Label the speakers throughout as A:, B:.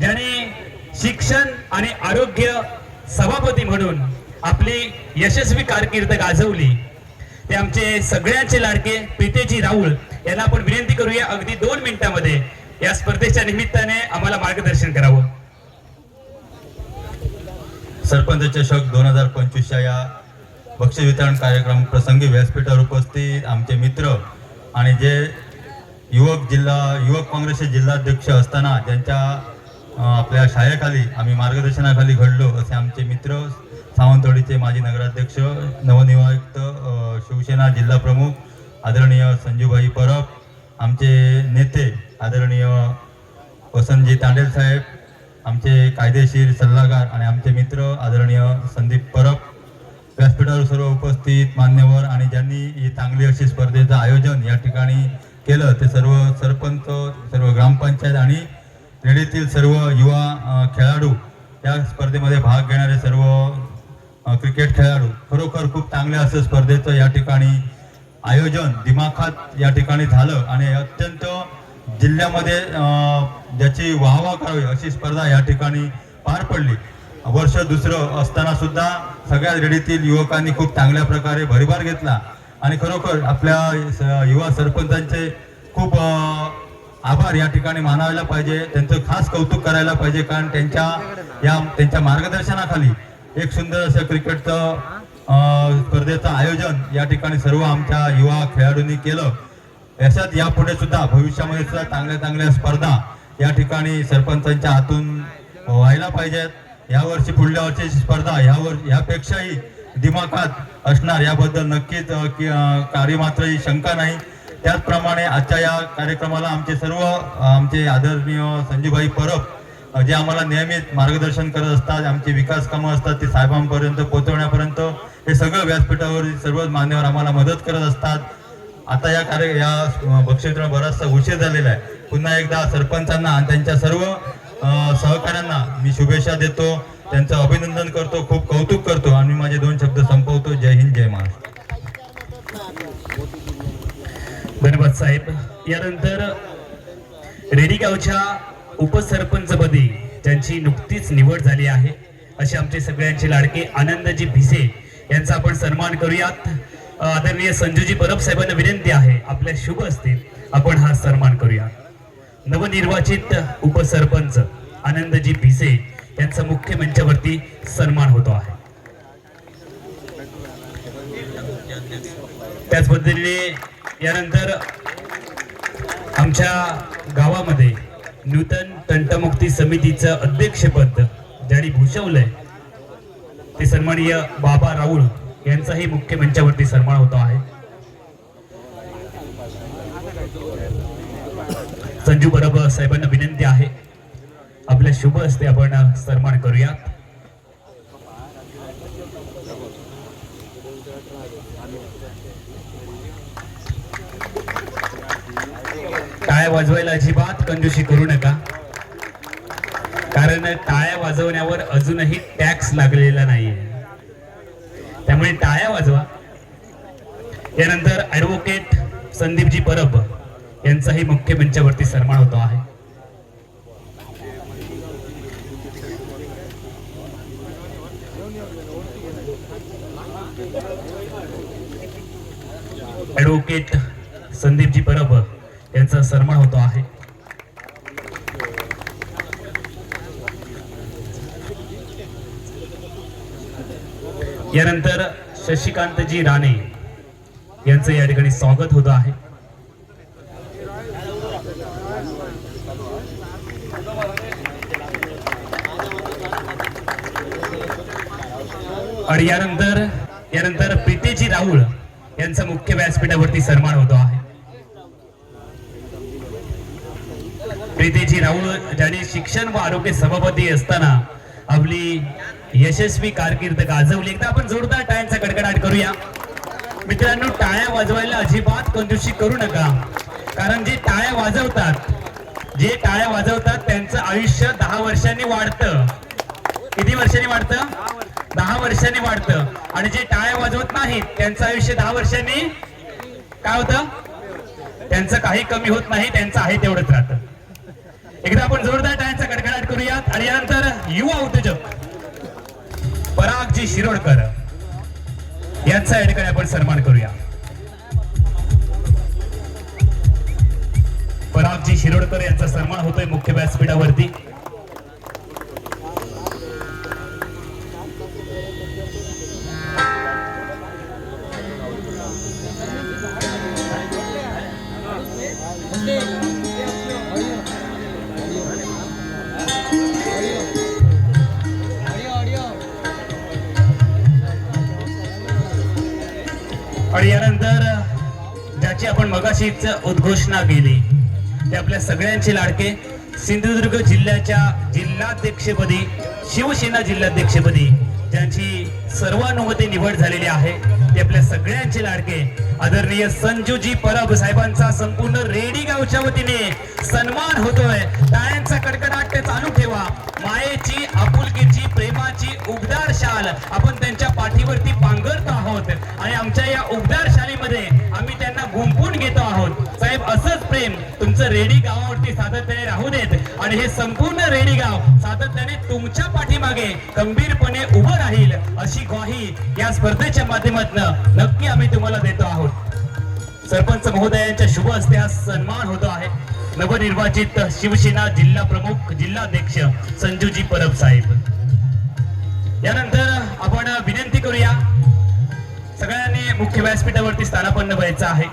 A: ज्याने शिक्षण आणि आरोग्य सभापती म्हणून आपली यशस्वी कारकीर्द गाजवली. ते आमचे सगळ्यांचे लाडके प्रीतेजी राऊळ यांना आपण विनंती करूया अगदी दोन मिनिटांमध्ये या स्पर्धेच्या निमित्ताने आम्हाला मार्गदर्शन करावं.
B: सरपंच चषक दोन हजार पंचवीसच्या या बक्षीस वितरण कार्यक्रम प्रसंगी व्यासपीठावर उपस्थित आमचे मित्र आणि जे युवक जिल्हा युवक काँग्रेसचे जिल्हाध्यक्ष असताना ज्यांच्या आपल्या शाळेखाली आम्ही मार्गदर्शनाखाली घडलो असे आमचे मित्र सावंतवाडीचे माजी नगराध्यक्ष नवनियुक्त शिवसेना जिल्हा प्रमुख आदरणीय संजूभाई परब आमचे नेते आदरणीय वसंतजी तांडेल साहेब आमचे कायदेशीर सल्लागार आणि आमचे मित्र आदरणीय संदीप परब. व्यासपीठावर सर्व उपस्थित मान्यवर आणि ज्यांनी ही चांगली अशी स्पर्धेचं आयोजन या ठिकाणी केलं ते सर्व सरपंच सर्व ग्रामपंचायत आणि रेडीतील सर्व युवा खेळाडू या स्पर्धेमध्ये भाग घेणारे सर्व क्रिकेट खेळाडू खरोखर खूप चांगल्या असं स्पर्धेचं या ठिकाणी आयोजन दिमाखात या ठिकाणी झालं आणि अत्यंत जिल्ह्यामध्ये ज्याची वाहवा करावी अशी स्पर्धा या ठिकाणी पार पडली. वर्ष दुसरं असताना सुद्धा सगळ्या रेडीतील युवकांनी खूप चांगल्या प्रकारे भरभार घेतला आणि खरोखर आपल्या युवा सरपंचांचे खूप आभार या ठिकाणी मानायला पाहिजे त्यांचं खास कौतुक करायला पाहिजे कारण त्यांच्या या त्यांच्या मार्गदर्शनाखाली एक सुंदर असं क्रिकेटचं स्पर्धेचं आयोजन या ठिकाणी सर्व आमच्या युवा खेळाडूंनी केलं. याच्यात यापुढे सुद्धा भविष्यामध्ये सुद्धा चांगल्या चांगल्या स्पर्धा या ठिकाणी सरपंचांच्या हातून व्हायला पाहिजेत. यावर्षी पुढल्या वर्षीची स्पर्धा ह्यावर ह्यापेक्षाही दिमाखात असणार. याबद्दल नक्कीच कार्य मात्र ही शंका नाही. त्याचप्रमाणे आजच्या या कार्यक्रमाला आमचे सर्व आमचे आदरणीय संजूभाई परब जे आम्हाला नियमित मार्गदर्शन करत असतात आमचे विकास कामं असतात ते साहेबांपर्यंत पोहोचवण्यापर्यंत हे सगळं व्यासपीठावर सर्व मान्यवर आम्हाला मदत करत असतात. आता या कार्य या बक्षित्र बराचसा उशीर झालेला आहे. पुन्हा एकदा सरपंचांना आणि त्यांच्या सर्व सहकाऱ्यांना मी शुभेच्छा देतो. त्यांचं अभिनंदन करतो खूप कौतुक करतो आणि माझे दोन शब्द संपवतो. जय हिंद जय महाराष्ट्र.
A: धन्यवाद साहेब. यानंतर रेडीगावच्या उपसरपंचपदी ज्यांची नुकतीच निवड झाली आहे असे आमचे सगळ्यांचे लाडके आनंदजी भिसे यांचा आपण सन्मान करूयात. आदरणीय संजूजी परब साहेबांना विनंती आहे आपल्या शुभ असतील आपण हा सन्मान करूया नवनिर्वाचित उपसरपंच आनंदजी भिसे यांचा मुख्य मंचावरती सन्मान होतो आहे. त्याच पद्धतीने यानंतर आमच्या गावामध्ये नूतन तंटमुक्ती समितीचं अध्यक्षपद ज्यांनी भूषवलंय ते सन्माननीय बाबा राऊळ यांचाही मुख्य मंचावरती सन्मान होतो आहे. संजू बरोबर साहेबांना विनंती आहे. आपल्या शुभ हस्ते आपण सन्मान करूयात. टाळ्या वाजवायला अजिबात कंजूशी करू नका. कारण टाळ्या वाजवण्यावर अजूनही टॅक्स लागलेला नाहीये. त्यामुळे टाळ्या वाजवा. यानंतर ऍडव्होकेट संदीपजी परब यांचाही मुख्य मंचावरती सन्मान होतो आहे. ऍडव्होकेट संदीपजी परब यांचा सन्मान होतो आहे. यानंतर शशिकांतजी राणे यांचं या ठिकाणी स्वागत होत आहे. आणि यानंतर यानंतर प्रीतीजी राहुल यांचा मुख्य व्यासपीठावरती सन्मान होतो आहे. प्रीतीजी राऊळ ज्यांनी शिक्षण व आरोग्य सभापती असताना आपली यशस्वी कारकीर्द गाजवली. एकदा आपण जोरदार टाळ्यांचा कडकडाट करूया. मित्रांनो टाळ्या वाजवायला अजिबात कंजूशी करू नका. कारण जे टाळ्या वाजवतात जे टाळ्या वाजवतात त्यांचं आयुष्य दहा वर्षांनी वाढतं. किती वर्षांनी वाढतं? दहा वर्षांनी वाढतं. आणि जे टाळ्या वाजवत नाहीत त्यांचं आयुष्य दहा वर्षांनी काय होतं? त्यांचं काही कमी होत नाही त्यांचं आहे तेवढंच राहतं. एकदा आपण जोरदार टाळ्यांचा कडकडाट करूयात आणि यानंतर युवा उद्योजक परागजी शिरोडकर यांचा या ठिकाणी आपण सन्मान करूया. परागजी शिरोडकर यांचा सन्मान होतोय मुख्य व्यासपीठावरती. आणि यानंतर ज्याची आपण मगाशीच उद्घोषणा केली ते आपल्या सगळ्यांचे लाडके सिंधुदुर्ग जिल्ह्याच्या जिल्हाध्यक्षपदी शिवसेना जिल्हाध्यक्षपदी ज्यांची सर्वानुमते निवड झालेली आहे ते आपल्या सगळ्यांचे लाडके आदरणीय संजूजी परब साहेबांचा संपूर्ण रेडी गावच्या वतीने सन्मान होतोय. टाळ्यांचा कडकडाट ते चालू ठेवा. मायेची आपुलकीची प्रेमाची उबदार शाल आपण त्यांच्या पाठीवरती आमच्या या उबदार शालीमध्ये आम्ही त्यांना गुंपून घेतो आहोत. साहेब असंच प्रेम तुमचं रेडी गावावरती सातत्याने राहू देत आणि हे संपूर्ण रेडी गाव सातत्याने तुमच्या पाठीमागे खंबीरपणे उभं राहील अशी ग्वाही या स्पर्धेच्या माध्यमातून नक्की आम्ही तुम्हाला देतो आहोत. सरपंच महोदयांच्या शुभ हस्ते हा सन्मान होतो आहे. नवनिर्वाचित शिवसेना जिल्हा प्रमुख जिल्हाध्यक्ष संजूजी परब साहेब. यानंतर आपण विनंती करूया. सगळ्यांनी मुख्य व्यासपीठावरती स्थानापन्न व्हायचं आहे.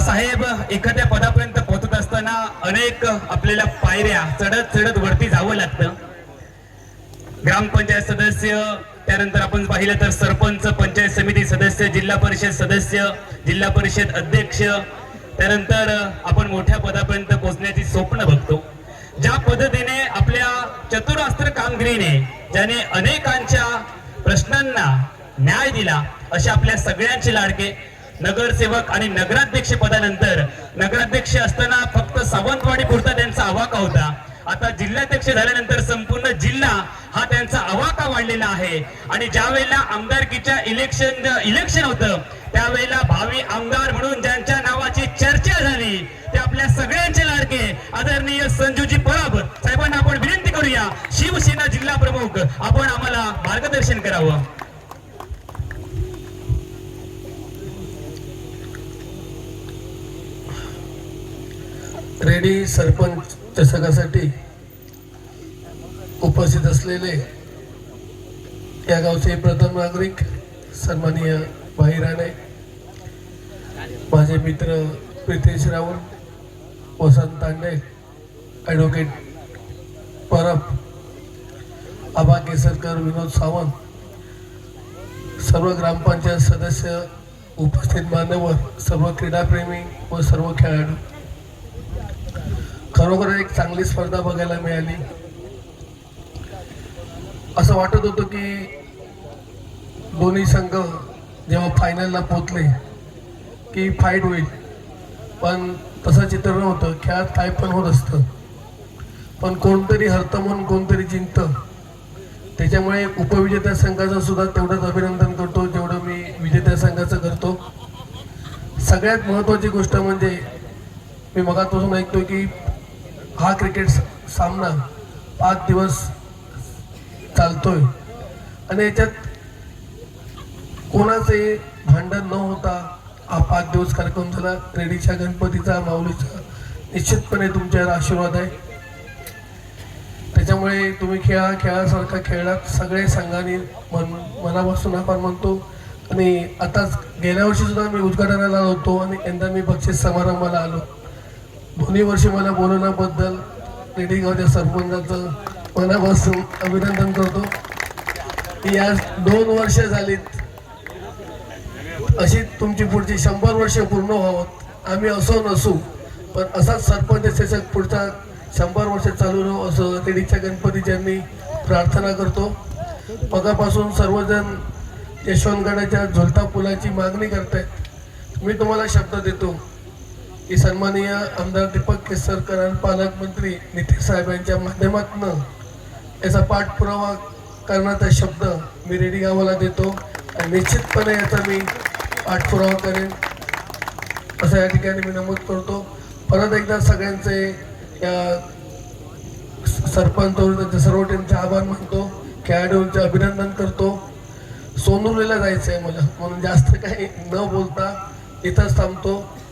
A: साहेब एखाद्या पदापर्यंत पोहोचत असताना अनेक आपल्याला पायऱ्या चढत चढत वरती जावं लागतं. ग्रामपंचायत सदस्य त्यानंतर आपण पाहिलं तर सरपंच पंचायत समिती सदस्य जिल्हा परिषद सदस्य जिल्हा परिषद अध्यक्ष त्यानंतर आपण मोठ्या पदापर्यंत पोहोचण्याची स्वप्न बघतो. ज्या पद्धतीने आपल्या चतुरास्त्र कामगिरीने ज्याने अनेकांच्या प्रश्नांना न्याय दिला. अशा आपल्या सगळ्यांचे लाडके नगरसेवक आणि नगराध्यक्ष पदानंतर नगराध्यक्ष असताना फक्त सावंतवाडी पुरता त्यांचा आवाका होता. आता जिल्हाध्यक्ष झाल्यानंतर संपूर्ण जिल्हा हा त्यांचा आवाका वाढलेला आहे. आणि ज्या वेळेला आमदारकीच्या इलेक्शन इलेक्शन होतं त्यावेळेला भावी आमदार म्हणून ज्यांच्या नावाची चर्चा झाली ते आपल्या सगळ्यांचे लाडके आदरणीय संजूजी परब साहेबांना आपण विनंती करूया. शिवसेना जिल्हा प्रमुख आपण आम्हाला मार्गदर्शन करावं.
C: रेडी सरपंच चषकासाठी उपस्थित असलेले या गावचे प्रथम नागरिक सन्माननीय भाई राणे माझे मित्र प्रितेश रावल वसंत तांडे ॲडव्होकेट परब आबा केसरकर विनोद सावंत सर्व ग्रामपंचायत सदस्य उपस्थित मान्यवर सर्व क्रीडाप्रेमी व सर्व खेळाडू खरोखर एक चांगली स्पर्धा बघायला मिळाली. असं वाटत होतं की दोन्ही संघ जेव्हा फायनलला पोचले की फाईट होईल. पण तसं चित्र नव्हतं. खेळात काय पण होत असतं. पण कोणतरी हरतं म्हणून कोणतरी जिंकतं. त्याच्यामुळे उपविजेत्या संघाचं सुद्धा तेवढंच अभिनंदन करतो जेवढं मी विजेत्या संघाचं करतो. सगळ्यात महत्त्वाची गोष्ट म्हणजे मी मगापासून ऐकतो की हा क्रिकेट सामना पाच दिवस चालतोय. आणि याच्यात कोणाचे भांडण न होता हा पाच दिवस कार्यक्रम झाला. रेडीच्या गणपतीचा माऊलीचा निश्चितपणे तुमच्यावर आशीर्वाद आहे. त्याच्यामुळे तुम्ही खेळा खेळासारखा खेळात सगळे संघाने मन मनापासून आपण म्हणतो आणि आताच गेल्या वर्षी सुद्धा मी उद्घाटनाला आलो होतो आणि यंदा मी बक्षीस समारंभाला आलो. दोन्ही वर्षी मला बोलवण्याबद्दल रेडीगावच्या सरपंचाचं मनापासून अभिनंदन करतो. की या दोन वर्ष झालीत. अशी तुमची पुढची शंभर वर्ष पूर्ण व्हावं. आम्ही असो नसू पण असाच सरपंच शासक पुढचा शंभर वर्ष चालू राहू असं रेडीच्या गणपतीच्यांनी प्रार्थना करतो. मगापासून सर्वजण यशवंतगडाच्या झुलता पुलाची मागणी करतायत. मी तुम्हाला शब्द देतो. की सन्माननीय आमदार दीपक केसरकर आणि पालकमंत्री नितीन साहेबांच्या माध्यमातून याचा पाठपुरावा करण्याचा शब्द मी रेडी गावाला देतो. आणि निश्चितपणे याचा मी पाठपुरावा करेन. असं या ठिकाणी मी नमूद करतो. परत एकदा सगळ्यांचे या सरपंच त्यांच्या सर्व टीमचे आभार मानतो. खेळाडूंचे अभिनंदन करतो. सोनुरीला जायचं आहे मला. म्हणून जास्त काही न बोलता इथंच थांबतो.